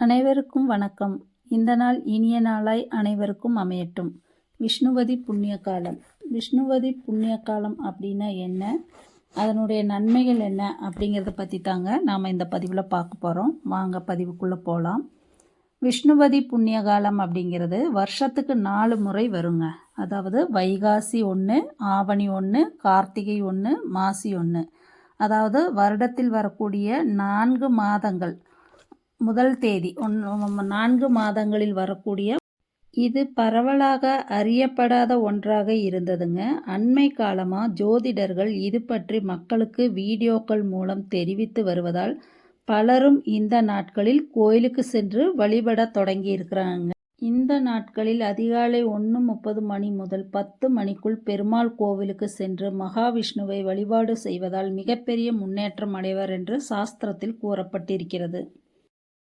அனைவருக்கும் வணக்கம். இந்த நாள் இனிய நாளாய் அனைவருக்கும் அமையட்டும். விஷ்ணுவதி புண்ணிய காலம் விஷ்ணுவதி புண்ணிய காலம் அப்படின்னா என்ன? அதனுடைய நன்மைகள் என்ன அப்படிங்கிறத பற்றி தாங்க நாம் இந்த பதிவில் பார்க்க போகிறோம் வாங்க பதிவுக்குள்ளே போகலாம் விஷ்ணுவதி புண்ணிய காலம் அப்படிங்கிறது வருஷத்துக்கு நாலு முறை வருங்க. அதாவது வைகாசி ஒன்று ஆவணி ஒன்று கார்த்திகை ஒன்று மாசி ஒன்று அதாவது வருடத்தில் வரக்கூடிய நான்கு மாதங்கள். முதல் தேதி ஒன் நான்கு மாதங்களில் வரக்கூடிய இது பரவலாக அறியப்படாத ஒன்றாக இருந்ததுங்க. அண்மை காலமாக ஜோதிடர்கள் இது பற்றி மக்களுக்கு வீடியோக்கள் மூலம் தெரிவித்து வருவதால் பலரும் இந்த நாட்களில் கோயிலுக்கு சென்று வழிபட தொடங்கி இருக்கிறாங்க. இந்த நாட்களில் அதிகாலை ஒன்று முப்பது மணி முதல் பத்து மணிக்குள் பெருமாள் கோவிலுக்கு சென்று மகாவிஷ்ணுவை வழிபாடு செய்வதால் மிகப்பெரிய முன்னேற்றம் அடைவர் என்று சாஸ்திரத்தில் கூறப்பட்டிருக்கிறது.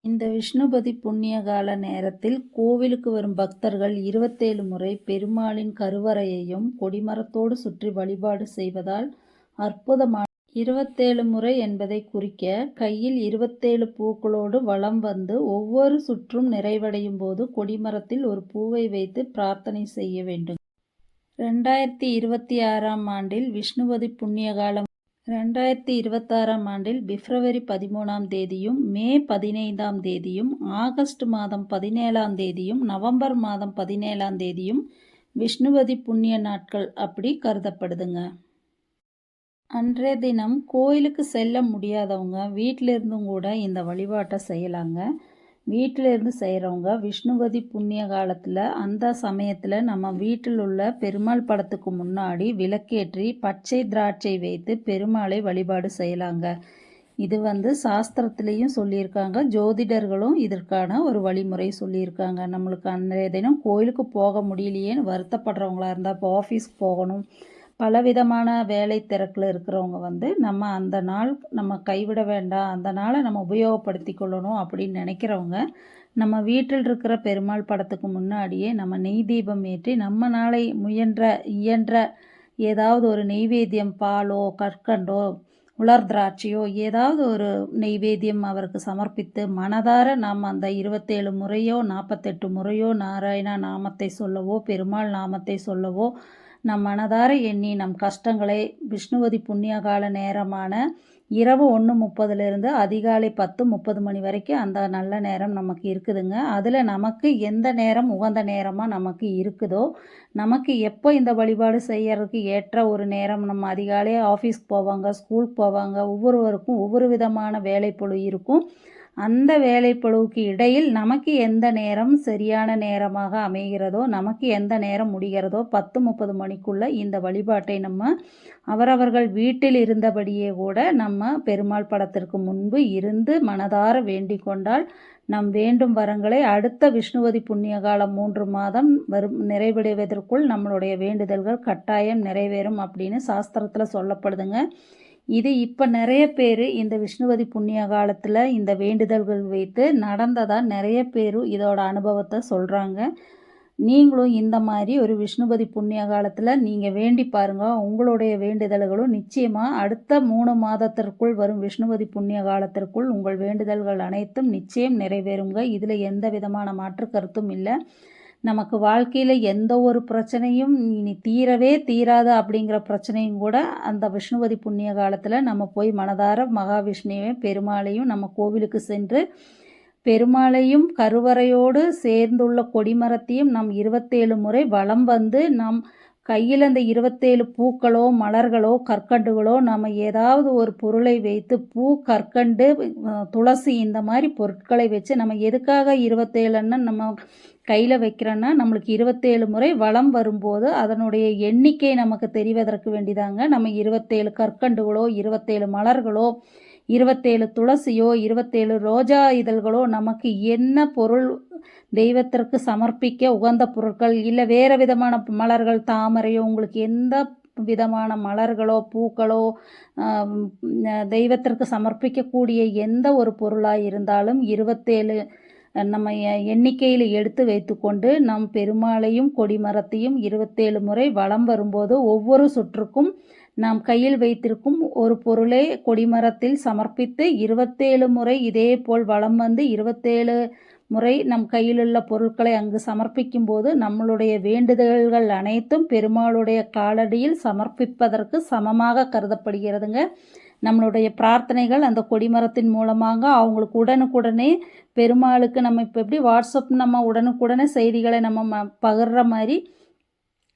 இந்த விஷ்ணுபதி புண்ணிய கால நேரத்தில் கோவிலுக்கு வரும் பக்தர்கள் இருபத்தேழு முறை பெருமாளின் கருவறையையும் கொடிமரத்தோடு சுற்றி வழிபாடு செய்வதால் அற்புதமான இருபத்தேழு முறை என்பதை குறிக்க கையில் இருபத்தேழு பூக்களோடு வளம் வந்து ஒவ்வொரு சுற்றும் நிறைவடையும் போது கொடிமரத்தில் ஒரு பூவை வைத்து பிரார்த்தனை செய்ய வேண்டும். ரெண்டாயிரத்தி இருபத்தி ஆறாம் ஆண்டில் விஷ்ணுபதி புண்ணியகாலம் ரெண்டாயிரத்தி இருபத்தாறாம் ஆண்டில் பிப்ரவரி பதிமூணாம் தேதியும் மே பதினைந்தாம் தேதியும் ஆகஸ்ட் மாதம் பதினேழாம் தேதியும் நவம்பர் மாதம் பதினேழாம் தேதியும் விஷ்ணுவதி புண்ணிய நாட்கள் அப்படி கருதப்படுதுங்க. அன்றைய தினம் கோயிலுக்கு செல்ல முடியாதவங்க வீட்டிலிருந்தும் கூட இந்த வழிபாட்டை செய்யலாங்க. வீட்டில் இருந்து செய்கிறவங்க விஷ்ணுவதி புண்ணிய காலத்தில் அந்த சமயத்தில் நம்ம வீட்டில் உள்ள பெருமாள் படத்துக்கு முன்னாடி விளக்கேற்றி பச்சை திராட்சை வைத்து பெருமாளை வழிபாடு செய்யலாங்க. இது வந்து சாஸ்திரத்துலேயும் சொல்லியிருக்காங்க. ஜோதிடர்களும் இதற்கான ஒரு வழிமுறை சொல்லியிருக்காங்க. நம்மளுக்கு அன்றைய தினம் கோயிலுக்கு போக முடியலையேன்னு வருத்தப்படுறவங்களா இருந்தால் இப்போ ஆஃபீஸ்க்கு போகணும். பலவிதமான வேலை திறக்கில் இருக்கிறவங்க வந்து நம்ம அந்த நாள் நம்ம கைவிட வேண்டாம் அந்த நாளை நம்ம உபயோகப்படுத்தி கொள்ளணும் அப்படின்னு நினைக்கிறவங்க நம்ம வீட்டில் இருக்கிற பெருமாள் படத்துக்கு முன்னாடியே நம்ம நெய் தீபம் ஏற்றி நம்ம நாளை முயன்ற இயன்ற ஏதாவது ஒரு நெய்வேத்தியம் பாலோ கற்கண்டோ உலர் திராட்சையோ ஏதாவது ஒரு நெய்வேத்தியம் அவருக்கு சமர்ப்பித்து மனதார நாம் அந்த இருபத்தேழு முறையோ நாற்பத்தெட்டு முறையோ நாராயணா நாமத்தை சொல்லவோ பெருமாள் நாமத்தை சொல்லவோ நம் மனதார எண்ணி நம் கஷ்டங்களை விஷ்ணுவதி புண்ணியகால நேரமான இரவு ஒன்று முப்பதுலேருந்து அதிகாலை பத்து முப்பது மணி வரைக்கும் அந்த நல்ல நேரம் நமக்கு இருக்குதுங்க. அதில் நமக்கு எந்த நேரம் உகந்த நேரமாக நமக்கு இருக்குதோ நமக்கு எப்போ இந்த வழிபாடு செய்யறதுக்கு ஏற்ற ஒரு நேரம் நம்ம அதிகாலையே ஆஃபீஸ்க்கு போவாங்க ஸ்கூலுக்கு போவாங்க ஒவ்வொருவருக்கும் ஒவ்வொரு விதமான வேலைப்பொழு இருக்கும். அந்த வேலைப்பழுவுக்கு இடையில் நமக்கு எந்த நேரம் சரியான நேரமாக அமைகிறதோ நமக்கு எந்த நேரம் முடிகிறதோ பத்து முப்பது மணிக்குள்ளே இந்த வழிபாட்டை நம்ம அவரவர்கள் வீட்டில் இருந்தபடியே கூட நம்ம பெருமாள் படத்திற்கு முன்பு இருந்து மனதார வேண்டிக் கொண்டால் நம் வேண்டும் வரங்களை அடுத்த விஷ்ணுவதி புண்ணிய காலம் மூன்று மாதம் வரும் நிறைவடைவதற்குள் நம்மளுடைய வேண்டுதல்கள் கட்டாயம் நிறைவேறும் அப்படின்னு சாஸ்திரத்தில் சொல்லப்படுதுங்க. இது இப்போ நிறைய பேர் இந்த விஷ்ணுவதி புண்ணிய காலத்தில் இந்த வேண்டுதல்கள் வைத்து நடந்ததாக நிறைய பேர் இதோட அனுபவத்தை சொல்கிறாங்க நீங்களும் இந்த மாதிரி ஒரு விஷ்ணுபதி புண்ணிய காலத்தில் நீங்கள் வேண்டி பாருங்கள் உங்களுடைய வேண்டுதல்களும் நிச்சயமாக அடுத்த மூணு மாதத்திற்குள் வரும் விஷ்ணுபதி புண்ணிய காலத்திற்குள் உங்கள் வேண்டுதல்கள் அனைத்தும் நிச்சயம் நிறைவேறுங்க. இதில் எந்த விதமான மாற்று கருத்தும் இல்லை. நமக்கு வாழ்க்கையில் எந்த ஒரு பிரச்சனையும் இனி தீரவே தீராது அப்படிங்கிற பிரச்சனையும் கூட அந்த விஷ்ணுவதி புண்ணிய காலத்தில் நம்ம போய் மனதார மகாவிஷ்ணுவையும் பெருமாளையும் நம்ம கோவிலுக்கு சென்று பெருமாளையும் கருவறையோடு சேர்ந்துள்ள கொடிமரத்தையும் நம் இருபத்தேழு முறை வளம் வந்து நம் கையில் அந்த இருபத்தேழு பூக்களோ மலர்களோ கற்கண்டுகளோ நம்ம ஏதாவது ஒரு பொருளை வைத்து பூ கற்கண்டு துளசி இந்த மாதிரி பொருட்களை வச்சு நம்ம எதுக்காக இருபத்தேழுன்னு நம்ம கையில் வைக்கிறோன்னா நம்மளுக்கு இருபத்தேழு முறை வளம் வரும்போது அதனுடைய எண்ணிக்கை நமக்கு தெரிவதற்கு வேண்டிதாங்க. நம்ம இருபத்தேழு கற்கண்டுகளோ இருபத்தேழு மலர்களோ இருபத்தேழு துளசியோ இருபத்தேழு ரோஜா இதழ்களோ நமக்கு என்ன பொருள் தெய்வத்திற்கு சமர்ப்பிக்க உகந்த பொருட்கள் இல்லை வேறு விதமான மலர்கள் தாமரையோ உங்களுக்கு எந்த விதமான மலர்களோ பூக்களோ தெய்வத்திற்கு சமர்ப்பிக்கக்கூடிய எந்த ஒரு பொருளாக இருந்தாலும் இருபத்தேழு நம்ம எண்ணிக்கையில் எடுத்து வைத்துக்கொண்டு நம் பெருமாளையும் கொடிமரத்தையும் இருபத்தேழு முறை வலம் வரும்போது ஒவ்வொரு சுற்றுக்கும் நாம் கையில் வைத்திருக்கும் ஒரு பொருளை கொடிமரத்தில் சமர்ப்பித்து இருபத்தேழு முறை இதே போல் வலம் வந்து இருபத்தேழு முறை நம் கையிலுள்ள பொருட்களை அங்கு சமர்ப்பிக்கும் போது நம்மளுடைய வேண்டுதல்கள் அனைத்தும் பெருமாளுடைய காலடியில் சமர்ப்பிப்பதற்கு சமமாக கருதப்படுகிறதுங்க. நம்மளுடைய பிரார்த்தனைகள் அந்த கொடிமரத்தின் மூலமாக அவங்களுக்கு உடனுக்குடனே பெருமாளுக்கு நம்ம இப்போ எப்படி வாட்ஸ்அப் நம்ம உடனுக்குடனே செய்திகளை நம்ம ம பகிர்ற மாதிரி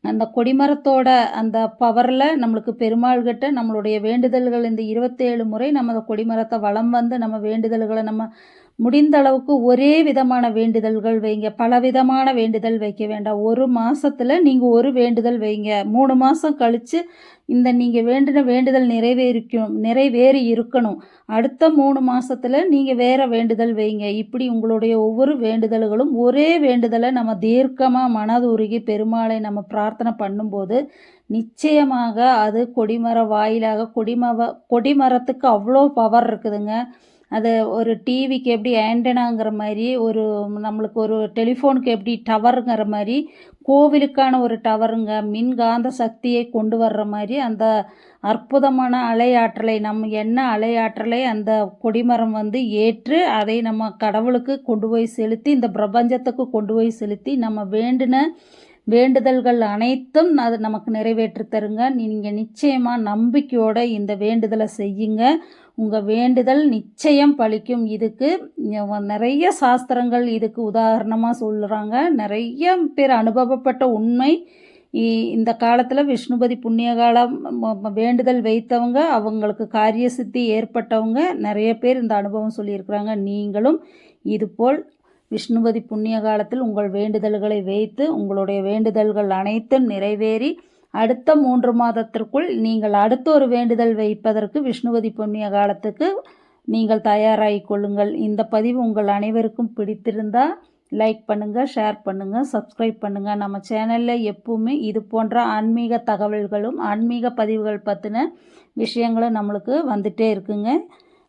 அந்த கொடிமரத்தோட அந்த பவரில் நம்மளுக்கு பெருமாள்கிட்ட நம்மளுடைய வேண்டுதல்கள் இந்த இருபத்தேழு முறை நம்ம அந்த கொடிமரத்தை வளம் வந்து நம்ம வேண்டுதல்களை நம்ம முடிந்த அளவுக்கு ஒரே விதமான வேண்டுதல்கள் வைங்க. பல விதமான வேண்டுதல் வைக்க வேண்டாம். ஒரு மாதத்தில் நீங்கள் ஒரு வேண்டுதல் வைங்க. மூணு மாதம் கழித்து இந்த நீங்கள் வேண்டின வேண்டுதல் நிறைவேறிக்கும் நிறைவேறி இருக்கணும். அடுத்த மூணு மாதத்தில் நீங்கள் வேறு வேண்டுதல் வைங்க. இப்படி உங்களுடைய ஒவ்வொரு வேண்டுதல்களும் ஒரே வேண்டுதலை நம்ம தீர்க்கமாக மனதுருகி பெருமாளை நம்ம பிரார்த்தனை பண்ணும்போது நிச்சயமாக அது கொடிமர வாயிலாக கொடிமர கொடிமரத்துக்கு அவ்வளோ பவர் இருக்குதுங்க. அது ஒரு டிவிக்கு எப்படி ஆண்டனாங்கிற மாதிரி ஒரு நம்மளுக்கு ஒரு டெலிஃபோனுக்கு எப்படி டவருங்கிற மாதிரி கோவிலுக்கான ஒரு டவருங்க மின்காந்த சக்தியை கொண்டு வர்ற மாதிரி அந்த அற்புதமான அலையாற்றலை நம்ம என்ன அலையாற்றலை அந்த கொடிமரம் வந்து ஏற்று அதை நம்ம கடவுளுக்கு கொண்டு போய் செலுத்தி இந்த பிரபஞ்சத்துக்கு கொண்டு போய் செலுத்தி நம்ம வேண்டின வேண்டுதல்கள் அனைத்தும் அது நமக்கு நிறைவேற்றி தருங்க. நீங்கள் நிச்சயமாக நம்பிக்கையோடு இந்த வேண்டுதலை செய்யுங்க. உங்கள் வேண்டுதல் நிச்சயம் பலிக்கும் இதுக்கு நிறைய சாஸ்திரங்கள் இதுக்கு உதாரணமாக சொல்கிறாங்க நிறைய பேர் அனுபவப்பட்ட உண்மை. இந்த காலத்தில் விஷ்ணுபதி புண்ணிய காலம் வேண்டுதல் வைத்தவங்க அவங்களுக்கு காரிய சித்தி ஏற்பட்டவங்க நிறைய பேர் இந்த அனுபவம் சொல்லியிருக்கிறாங்க. நீங்களும் இதுபோல் விஷ்ணுபதி புண்ணிய காலத்தில் உங்கள் வேண்டுதல்களை வைத்து உங்களுடைய வேண்டுதல்கள் அனைத்தும் நிறைவேறி அடுத்த மூன்று மாதத்திற்குள் நீங்கள் அடுத்த ஒரு வேண்டுதல் வைப்பதற்கு விஷ்ணுவதி புண்ணிய காலத்துக்கு நீங்கள் தயாராகி கொள்ளுங்கள். இந்த பதிவு உங்கள் அனைவருக்கும் பிடித்திருந்தால் லைக் பண்ணுங்கள் ஷேர் பண்ணுங்கள் சப்ஸ்கிரைப் பண்ணுங்கள் நம்ம சேனலில் எப்பவுமே இது போன்ற ஆன்மீக தகவல்களும் ஆன்மீக பதிவுகள் பற்றின விஷயங்களும் நம்மளுக்கு வந்துகிட்டே இருக்குங்க.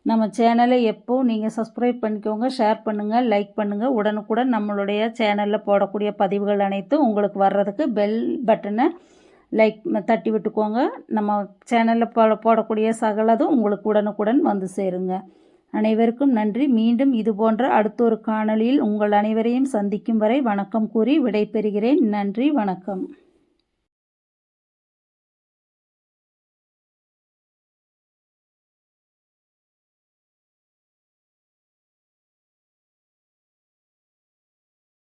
நம்ம சேனலை எப்போவும் நீங்கள் சப்ஸ்கிரைப் பண்ணிக்கோங்க ஷேர் பண்ணுங்கள் லைக் பண்ணுங்கள் உடனுக்குடன் நம்மளுடைய சேனலில் போடக்கூடிய பதிவுகள் அனைத்தும் உங்களுக்கு வர்றதுக்கு பெல் பட்டனை லைக் தட்டி விட்டுக்கோங்க. நம்ம சேனலில் போட போடக்கூடிய சகலதும் உங்களுக்கு உடனுக்குடன் வந்து சேருங்க. அனைவருக்கும் நன்றி. மீண்டும் இது போன்ற அடுத்த ஒரு காணொளியில் உங்கள் அனைவரையும் சந்திக்கும் வரை வணக்கம் கூறி விடைபெறுகிறேன். நன்றி. வணக்கம்.